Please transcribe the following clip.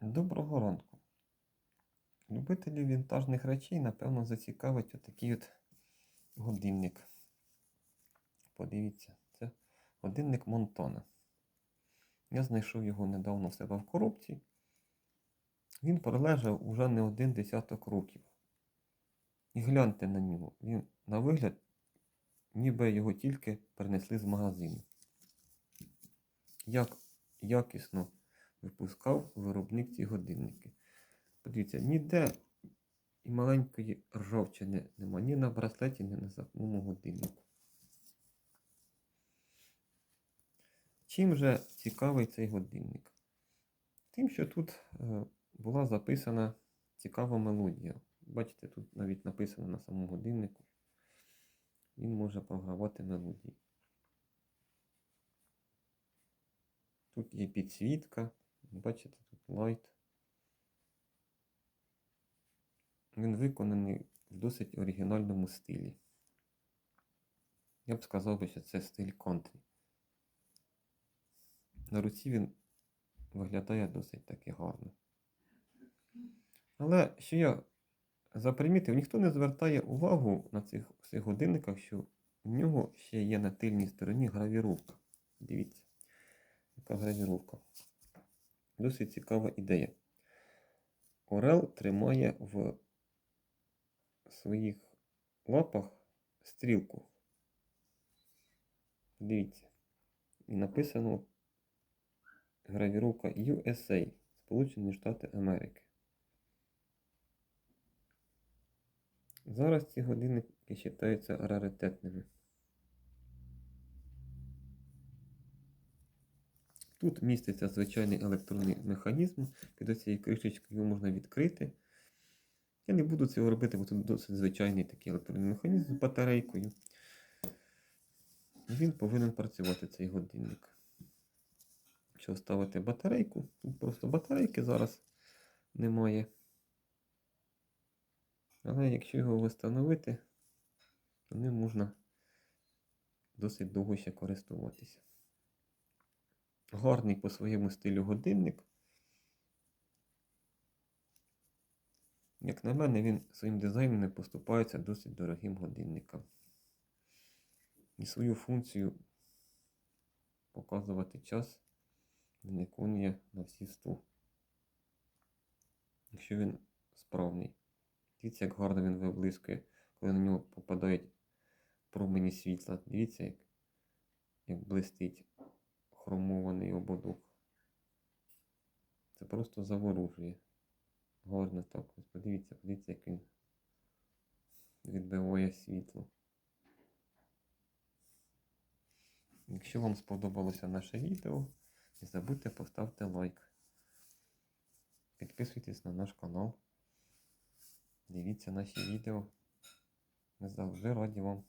Доброго ранку. Любителів вінтажних речей, напевно, зацікавить отакий от годинник. Подивіться, це годинник Монтона. Я знайшов його недавно в себе в коробці. Він пролежав уже не один десяток років. І гляньте на нього. Він на вигляд, ніби його тільки принесли з магазину. Як якісно випускав виробник ці годинники. Подивіться, ніде і маленької ржавчини нема, ні на браслеті, ні на самому годиннику. Чим же цікавий цей годинник? Тим, що тут е, була записана цікава мелодія. Бачите, тут навіть написано на самому годиннику. Він може програвати мелодії. Тут є підсвітка, бачите, тут лайт. Він виконаний в досить оригінальному стилі. Я б сказав би, що це стиль контрі. На руці він виглядає досить таки гарно. Але що я запримітив, ніхто не звертає увагу на цих всіх годинниках, що в нього ще є на тильній стороні гравіровка. Дивіться, яка гравіровка. Досить цікава ідея. Орел тримає в своїх лапах стрілку. Дивіться. І написано гравіровка USA, Сполучені Штати Америки. Зараз ці годинники вважаються раритетними. Тут міститься звичайний електронний механізм. Під цією кришечкою його можна відкрити. Я не буду цього робити, бо тут досить звичайний такий електронний механізм з батарейкою. Він повинен працювати цей годинник. Якщо ставити батарейку, тут просто батарейки зараз немає. Але якщо його встановити, то ним можна досить довго ще користуватися. Гарний по своєму стилю годинник. Як на мене, він своїм дизайном не поступається досить дорогим годинникам. І свою функцію показувати час він виконує на всі 100. Якщо він справний. Дивіться, як гарно він виблискує, коли на нього попадають промені світла. Дивіться, як, як блистить хромований ободок. Це просто заворожує. Гарно так. Подивіться, подивіться, як він відбиває світло. Якщо вам сподобалося наше відео, не забудьте поставити лайк. Підписуйтесь на наш канал. Дивіться наші відео. Ми завжди раді вам